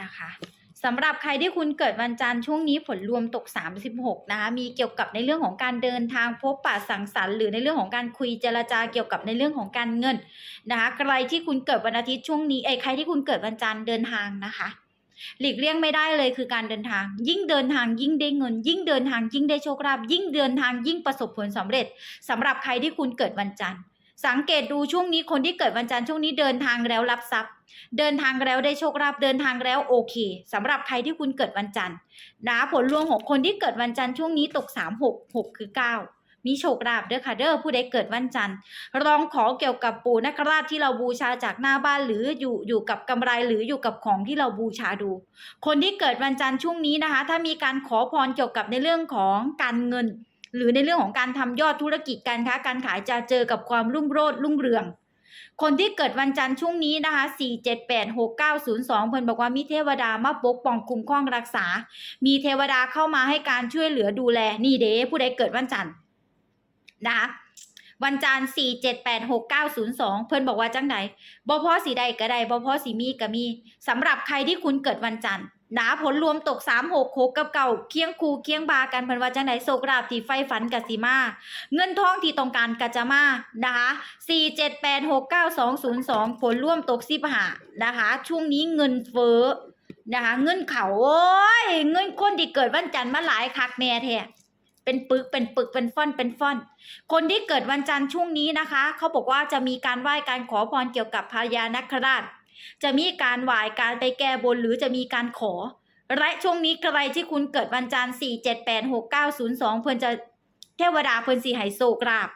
นะคะสำหรับใครที่คุณเกิดวันจันทร์ช่วงนี้ผลรวมตก 36 นะคะ มีเกี่ยวกับในเรื่องของการเดินทางพบปะสังสรรค์หรือในเรื่องของการคุยเจรจาเกี่ยวกับในเรื่องของการเงินนะคะ ใครที่คุณเกิดวันอาทิตย์ช่วงนี้ไอ้ใครที่คุณเกิดวันจันทร์เดินทางนะคะ หลีกเลี่ยงไม่ได้เลยคือการเดินทาง ยิ่งเดินทางยิ่งได้เงิน ยิ่งเดินทางยิ่งได้โชคลาภยิ่งเดินทางยิ่งประสบผลสำเร็จสำหรับใครที่คุณเกิดวันจันทร์ สังเกตดูช่วงนี้คนที่เกิดวันจันทร์ช่วงนี้เดินทางแล้วรับทรัพย์ เดินทางแล้วได้โชคลาภเดินทางแล้วโอเคสำหรับใครที่คุณเกิดวันจันทร์นะผลรวมของคนที่เกิดวันจันทร์ช่วงนี้ตก 3 6 6 คือ 9มีโชคลาภเด้อค่ะเด้อผู้ใดเกิดวันจันทร์ลองขอเกี่ยวกับปู่นคราชที่เราบูชาจากหน้าบ้านหรืออยู่อยู่กับกำไรหรืออยู่กับของที่เราบูชาดู คนที่เกิดวันจันทร์ช่วงนี้นะคะ ถ้ามีการขอพรเกี่ยวกับในเรื่องของการเงิน หรือในเรื่องของการทำยอดธุรกิจการค้าการขายจะเจอกับความรุ่งโรจน์รุ่งเรือง คนที่เกิดวันจันทร์ช่วงนี้นะคะ 4 7 8 6 9 0 2 เพิ่นบอกว่ามีเทวดามาปกป้องคุ้มครองรักษา มีเทวดาเข้ามาให้การช่วยเหลือดูแล นี่เด้ผู้ใดเกิดวันจันทร์นะคะวันจันทร์4 7 8 6 9 0 2เพิ่นบอกว่าจังไดบ่พอสีใดก็ได้บ่พอสีมีก็มีสำหรับใครที่คุณเกิดวันจันทร์ นะผลรวมตก3 6 6กับเก่าเคียงคูเคียงบากันเพิ่นว่าจังไดโศกราบที่ไฟฝันกสิมา เงินทองที่ต้องการกะจะมานะคะ4 7 8 6 9 2 0 2ผลร่วมตกสิบหานะคะ ช่วงนี้เงินเฟ้อนะคะ เงินเขาโอ้ยเงินคนที่เกิดวันจันทร์มาหลายคักแน่แท้เป็นปึกเป็นปึกเป็นฟ่อนเป็นฟ่อน คนที่เกิดวันจันทร์ช่วงนี้นะคะ เขาบอกว่าจะมีการไหว้การขอพรเกี่ยวกับพญานาคราช จะมีการไหวการไปแก้บนหรือจะมีการขอ และช่วงนี้ใครที่คุณเกิดวันจันทร์4 7 8 6 9 0 2เพื่อนจะเทวดาเพื่อนสีไหโศกราบ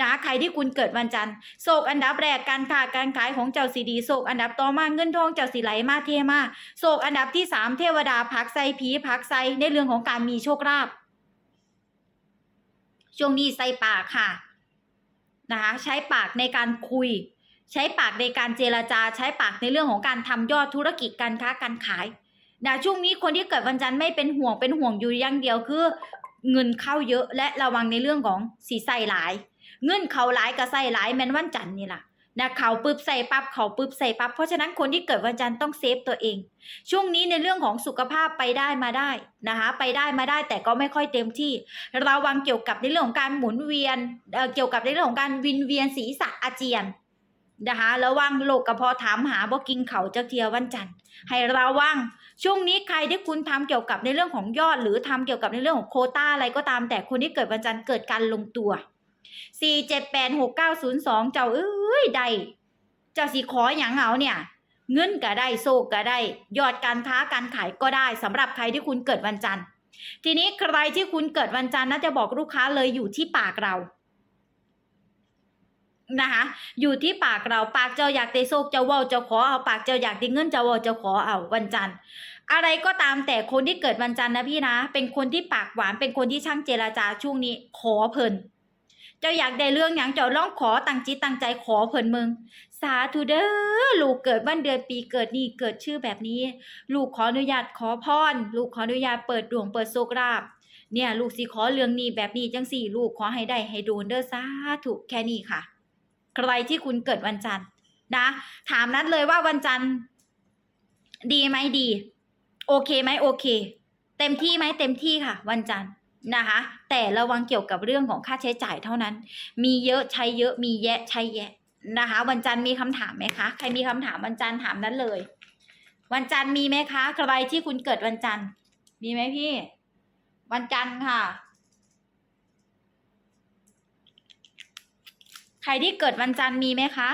นะใครที่คุณเกิดวันจันทร์โศกอันดับแรกการค้าการขายของเจ้าสีดีโศกอันดับต่อมาเงินทองเจ้าสีไหลมาเทมาโศกอันดับที่สามเทวดาพักไซผีพักไซในเรื่องของการมีโชคลาภช่วงนี้ใส่ปากค่ะนะคะใช้ปากในการคุย ใช้ปากในการเจรจา ใช้ปากในเรื่องของการทำยอดธุรกิจการค้าการขายนะช่วงนี้คนที่เกิดวันจันทร์ไม่เป็นห่วงเป็นห่วงอยู่อย่างเดียวคือ เงินเข้าเยอะและระวังในเรื่องของสีใส่หลาย เงินเขาหลายกับใส่หลายแม่นวันจันทร์นี่แหละนะเขาปึ๊บใส่ปั๊บเขาปึ๊บใส่ปั๊บเพราะฉะนั้นคนที่เกิดวันจันทร์ต้องเซฟตัวเอง ช่วงนี้ในเรื่องของสุขภาพไปได้มาได้นะคะไปได้มาได้แต่ก็ไม่ค่อยเต็มที่ ระวังเกี่ยวกับในเรื่องของการหมุนเวียนเอ่อเกี่ยวกับในเรื่องของการวินเวียนศีรษะอาเจียน นะคะระวังโรคกระเพาะถามหาบ่กินเขาจักเทียวันจันทร์ให้ระวัง ช่วงนี้ใครที่คุณทำเกี่ยวกับในเรื่องของยอด หรือทำเกี่ยวกับในเรื่องของโคต้าอะไรก็ตาม แต่คนที่เกิดวันจันทร์เกิดการลงตัว 4 7 8 6 9 0 2 เจ้าเอ้ยใดเจ้าสิขออย่างเอาเนี่ยเงินก็ได้โซกก็ได้ ยอดการค้าการขายก็ได้สำหรับใครที่คุณเกิดวันจันทร์ ทีนี้ใครที่คุณเกิดวันจันทร์น่าจะบอกลูกค้าเลยอยู่ที่ปากเรา นะคะอยู่ที่ปากเราปากเจ้าอยากได้โซกเจ้าว่าเจ้าขอเอาปากเจ้าอยากได้เงินเจ้าว่าเจ้าขอเอาวันจันทร์ อะไรก็ตามแต่คนที่เกิดวันจันทร์นะพี่นะ เป็นคนที่ปากหวานเป็นคนที่ช่างเจราจาช่วงนี้ขอเพลินเจ้าอยากได้เรื่องอย่างเจ้าร้องขอตั้งจิตตั้งใจขอเพลินมึง สาธุเด้อลูกเกิดวันเดือนปีเกิดนี่เกิดชื่อแบบนี้ ลูกขออนุญาตขอพรลูกขออนุญาตเปิดดวงเปิดโชคลาภเนี่ย ลูกสิขอเรื่องนี้แบบนี้จังสี่ ลูกขอให้ได้ให้โดนเด้อสาธุแค่นี้ค่ะ ใครที่คุณเกิดวันจันทร์นะ ถามนัดเลยว่าวันจันทร์ ดีไหมดี โอเคไหมโอเค เต็มที่ไหมเต็มที่ค่ะ วันจันทร์นะคะ แต่ระวังเกี่ยวกับเรื่องของค่าใช้จ่ายเท่านั้น มีเยอะใช้เยอะมีแยะใช้แยะนะคะ วันจันทร์มีคำถามไหมคะใครมีคำถามวันจันทร์ถามนั้นเลย วันจันทร์มีไหมคะใครที่คุณเกิดวันจันทร์มีไหมพี่ วันจันทร์ค่ะ ใครที่เกิดวันจันทร์มีไหมคะ